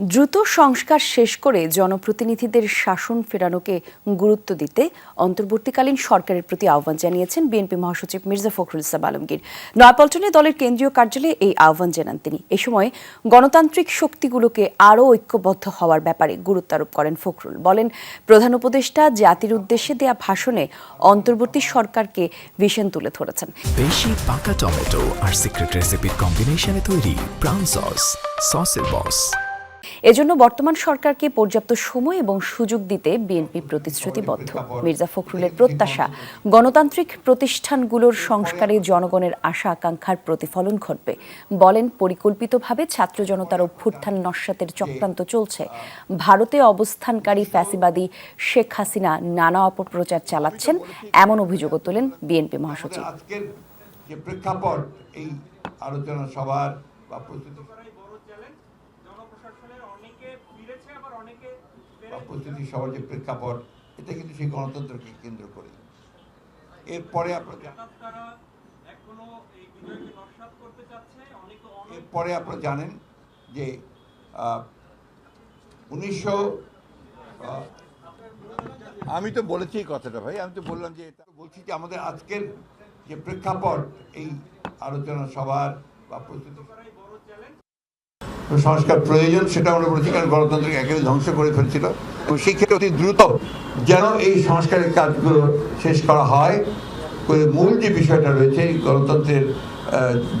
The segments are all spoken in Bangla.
দ্রুত সংস্কার শেষ করে জনপ্রতিনিধিদের শাসন ফেরানোকে গুরুত্ব দিতে অন্তর্বর্তীকালীন সরকারের প্রতি আহ্বান জানিয়েছেন বিএনপি মহাসচিব মির্জা ফখরুল ইসলাম আলমগীর। নয়াপল্টনে দলের কেন্দ্রীয় কার্যালয়ে এই আহ্বান জানান তিনি। এ সময় গণতান্ত্রিক শক্তিগুলোকে আরও ঐক্যবদ্ধ হওয়ার ব্যাপারে গুরুত্ব আরোপ করেন ফখরুল। বলেন, প্রধান উপদেষ্টা জাতির উদ্দেশ্যে দেয়া ভাষণে অন্তর্বর্তী সরকারকে ভিশন তুলে ধরেছেন। পাকা টমেটো আর সিক্রেট রেসিপির কম্বিনেশনে তৈরি সস, সসের বস। এজন্য বর্তমান সরকারকে পর্যাপ্ত সময় এবং সুযোগ দিতে বিএনপি প্রতিশ্রুতিবদ্ধ। মির্জা ফখরুলের প্রত্যাশা, গণতান্ত্রিক প্রতিষ্ঠানগুলোর সংস্কারে জনগণের আশা আকাঙ্ক্ষার প্রতিফলন ঘটবে। বলেন, পরিকল্পিতভাবে ছাত্র জনতার অভ্যুত্থান নস্যাতের চক্রান্ত চলছে। ভারতে অবস্থানকারী ফ্যাসিবাদী শেখ হাসিনা নানা অপপ্রচার চালাচ্ছেন, এমন অভিযোগও তোলেন বিএনপি মহাসচিব। যে প্রেক্ষাপট, এই আলোচনা সভার বা প্রস্তুতি প্রস্তুতি সভার যে প্রেক্ষাপট এটা কিন্তু সেই গণতন্ত্রকে কেন্দ্র করে। এরপরে এরপরে আপনারা জানেন যে উনিশশো আমি তো বলেছি এই কথাটা ভাই আমি তো বললাম যে এটা বলছি যে আমাদের আজকের যে প্রেক্ষাপট এই আলোচনা সভার বা প্রস্তুতি বড় চ্যালেঞ্জ সংস্কার প্রয়োজন, সেটা আমরা বলেছি, কারণ গণতন্ত্রকে একেবারে ধ্বংস করে ফেলছিল। এবং সেই ক্ষেত্রে অতি দ্রুত যেন এই সংস্কারের কাজগুলো শেষ করা হয়। মূল যে বিষয়টা রয়েছে গণতন্ত্রের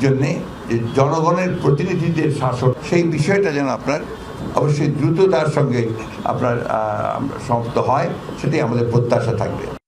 জন্যে, যে জনগণের প্রতিনিধিদের শাসন, সেই বিষয়টা যেন আপনার অবশ্যই দ্রুততার সঙ্গে আপনার সমাপ্ত হয়, সেটাই আমাদের প্রত্যাশা থাকবে।